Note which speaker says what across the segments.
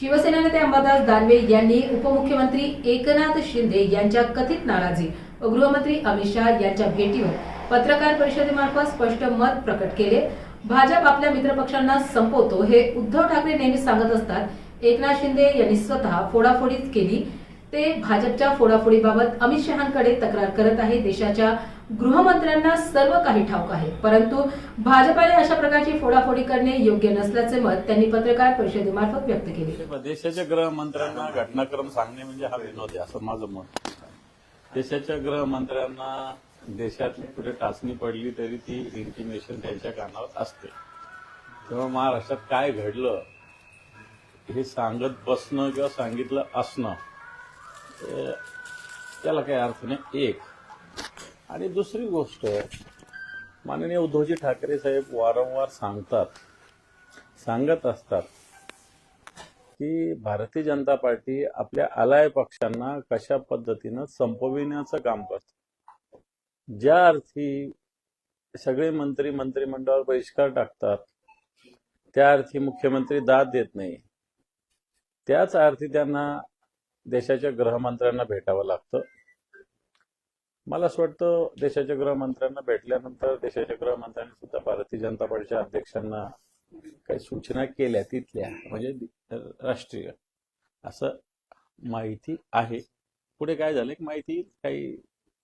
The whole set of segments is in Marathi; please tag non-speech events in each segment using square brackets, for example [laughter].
Speaker 1: शिवसेना नेते अंबादास दानवे यांनी उपमुख्यमंत्री एकनाथ शिंदे यांच्या कथित नाराजी. व गृहमंत्री अमित शहा यांच्या भेटीवर पत्रकार परिषदेमार्फत स्पष्ट मत प्रकट केले. भाजप आपल्या मित्रपक्षांना संपवतो हे उद्धव ठाकरे नेहमी सांगत असतात. एकनाथ शिंदे यांनी स्वतः फोडाफोडीच केली. ते भाजपच्या फोडाफोडीबाबत अमित शहांकडे तक्रार करत आहे. देशाच्या गृहमंत्र्यांना सर्व काही ठाऊक आहे. परंतु भाजपाने अशा प्रकारची फोडाफोडी करणे योग्य नसल्याचे मत त्यांनी पत्रकार परिषदेमार्फत व्यक्त केले.
Speaker 2: देशाच्या गृहमंत्र्यांना घटनाक्रम सांगणे म्हणजे हा विनोद आहे असं माझं मत देशाच्या गृहमंत्र्यांना देशात कुठे टाचणी पडली तरी ती इंटिमेशन त्यांच्या कानावर असते. तेव्हा महाराष्ट्रात काय घडलं हे सांगत बसणं किंवा सांगितलं असणं त्याला काही अर्थ नाही? एक. आणि दुसरी गोष्ट माननीय उद्धवजी ठाकरे साहेब वारंवार सांगतात सांगत असतात की भारतीय जनता पार्टी आपल्या आलाय पक्षांना कशा पद्धतीनं संपविण्याचं काम करते. ज्या अर्थी सगळे मंत्री मंत्रिमंडळावर बहिष्कार टाकतात त्या अर्थी मुख्यमंत्री दाद देत नाही. त्याच अर्थी त्यांना देशाच्या गृहमंत्र्यांना भेटावं लागतं. मला असं वाटतं देशाच्या गृहमंत्र्यांना भेटल्यानंतर देशाच्या गृहमंत्र्यांनी सुद्धा भारतीय जनता पार्टीच्या अध्यक्षांना काही सूचना केल्या तिथल्या म्हणजे राष्ट्रीय. असं माहिती आहे. पुढे काय झालं? की माहिती काही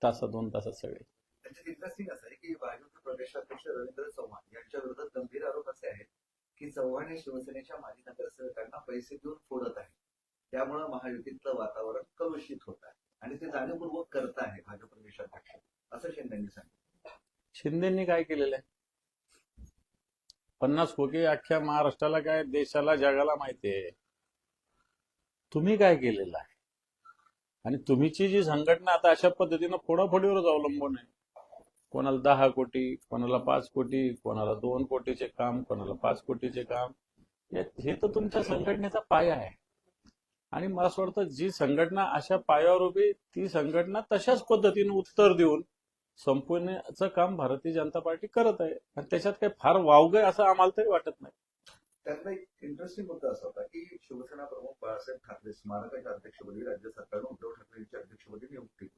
Speaker 2: तासात दोन तासात सगळे.
Speaker 3: इंटरेस्टिंग असं आहे की भाजप प्रदेशाध्यक्ष रवींद्र चव्हाण यांच्या विरोधात गंभीर आरोप असे आहेत की चव्हाण हे शिवसेनेच्या माजी नगरसेवकांना पैसे देऊन फोडत आहेत. त्यामुळे महायुतीतलं वातावरण कलुषित होत आहे. आणि ते जाणीवपूर्वक करत आहे भाजप प्रदेशाध्यक्ष असं शिंदेनी सांगितलं.
Speaker 2: शिंदेनी काय केलेलं आहे? पन्नास कोटी अख्ख्या महाराष्ट्राला काय देशाला जगाला माहिती आहे? तुम्ही काय केलेलं आहे? आणि तुम्हीची जी संघटना आता अशा पद्धतीनं फोडाफोडीवरच अवलंबून आहे. कोणाला दहा कोटी कोणाला पाच कोटी कोणाला दोन कोटीचे काम कोणाला पाच कोटीचे काम हे तर तुमच्या संघटनेचा पाया आहे. आणि मला असं वाटतं जी संघटना अशा पायावर उभी ती संघटना तशाच पद्धतीने उत्तर देऊन संपवण्याचं काम भारतीय जनता पार्टी करत आहे. आणि त्याच्यात काही फार वावगं असं आम्हाला तरी वाटत नाही.
Speaker 3: त्यातला एक इंटरेस्टिंग मुद्दा असा होता की शिवसेना प्रमुख बाळासाहेब ठाकरे स्मारकाच्या अध्यक्षपदी राज्य सरकारनं उद्धव ठाकरे यांच्या अध्यक्षपदी नियुक्ती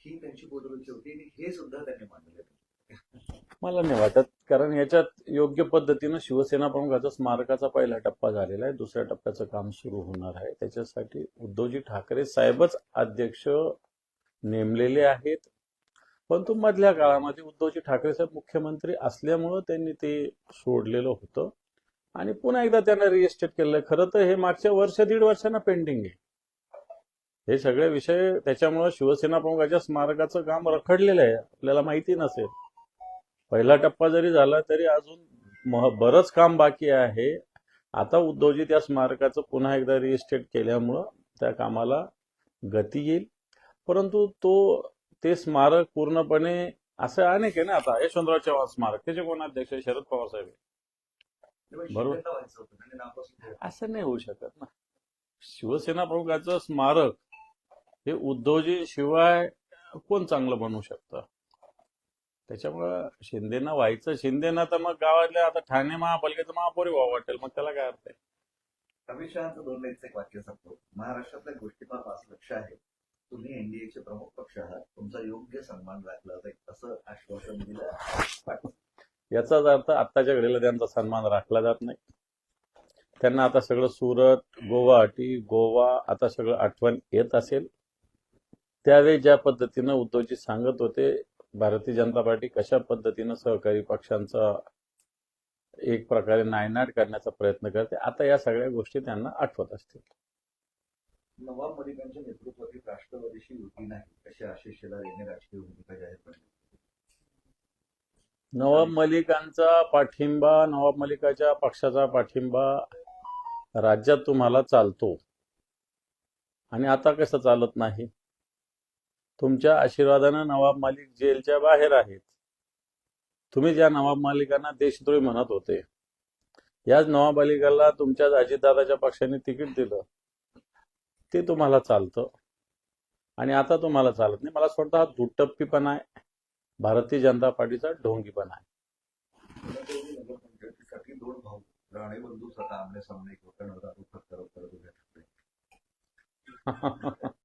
Speaker 3: ही त्यांची पोटरुची होती आणि हे सुद्धा त्यांनी मांडले
Speaker 2: मला नाही वाटत. कारण याच्यात योग्य पद्धतीनं शिवसेना प्रमुखाचा स्मारकाचा पहिला टप्पा झालेला आहे. दुसऱ्या टप्प्याचं काम सुरू होणार आहे. त्याच्यासाठी उद्धवजी ठाकरे साहेबच अध्यक्ष नेमलेले आहेत. परंतु मधल्या काळामध्ये उद्धवजी ठाकरे साहेब मुख्यमंत्री असल्यामुळं त्यांनी ते सोडलेलं होतं. आणि पुन्हा एकदा त्यांना रिएस्टेट केलं खरं तर हे मागच्या वर्ष दीड वर्षांना पेंडिंग आहे. हे सगळे विषय त्याच्यामुळं शिवसेना प्रमुखाच्या स्मारकाचं काम रखडलेलं आहे. आपल्याला माहिती नसेल. पहिला टप्पा जरी झाला तरी अजून बरंच काम बाकी आहे. आता उद्धवजी त्या स्मारकाचं पुन्हा एकदा रिइस्टेट केल्यामुळं त्या कामाला गती येईल. परंतु तो ते स्मारक पूर्णपणे असं अनेक आहे ना आता यशवंतराव चव्हाण स्मारक त्याचे कोण अध्यक्ष शरद पवार साहेब बरोबर. असं नाही होऊ शकत ना. शिवसेना प्रमुखाचं स्मारक हे उद्धवजी शिवाय कोण चांगलं बनवू शकतं? त्याच्यामुळं शिंदेना व्हायचं. शिंदेना तर मग गावातल्या आता ठाणे महापालिकेचं महापौर व्हावं वाटेल. मग त्याला काय अर्थ आहे?
Speaker 3: अमित शहाचं दोन लाईनचं एक वाक्य सांगतो. महाराष्ट्रातल्या गोष्टीपास आज लक्ष आहे तुम्ही एनडीएचे प्रमुख पक्ष आहात. तुमचा योग्य सन्मान राखला जाईल असं आश्वासन दिलं
Speaker 2: याचाच अर्थ आत्ताच्या घडीला त्यांचा सन्मान राखला जात नाही. त्यांना आता सगळं सुरत गुवाहाटी गोवा आता सगळं आठवण येत असेल. त्यावेळी ज्या पद्धतीनं उद्धवजी सांगत होते भारतीय जनता पार्टी कशा पद्धतीनं सहकारी पक्षांचा एक प्रकारे नायनाट करण्याचा प्रयत्न करते आता या सगळ्या गोष्टी त्यांना आठवत असतील.
Speaker 3: नवाब मलिकांच्या नेतृत्वातील राष्ट्रवादीशी युती नाही अशी आशिष शेलार यांनी राजकीय भूमिका जाहीर केली.
Speaker 2: नवाब मलिकांचा पाठिंबा नवाब मलिकाच्या पक्षाचा पाठिंबा राज्यात तुम्हाला चालतो. आणि आता कसं चालत नाही? तुमच्या आशीर्वादानं नवाब मलिक जेलच्या बाहेर आहेत. तुम्ही ज्या नवाब मालिकांना देशद्रोही म्हणत होते याच नवाब मलिकाला तुमच्या अजितदादाच्या पक्षाने तिकीट दिलं. ते तुम्हाला चालतं. आणि आता तुम्हाला चालत नाही. मला असं वाटतं हा दुटप्पीपणा आहे. भारतीय जनता पार्टीचा ढोंगीपणा आहे. [laughs] [laughs]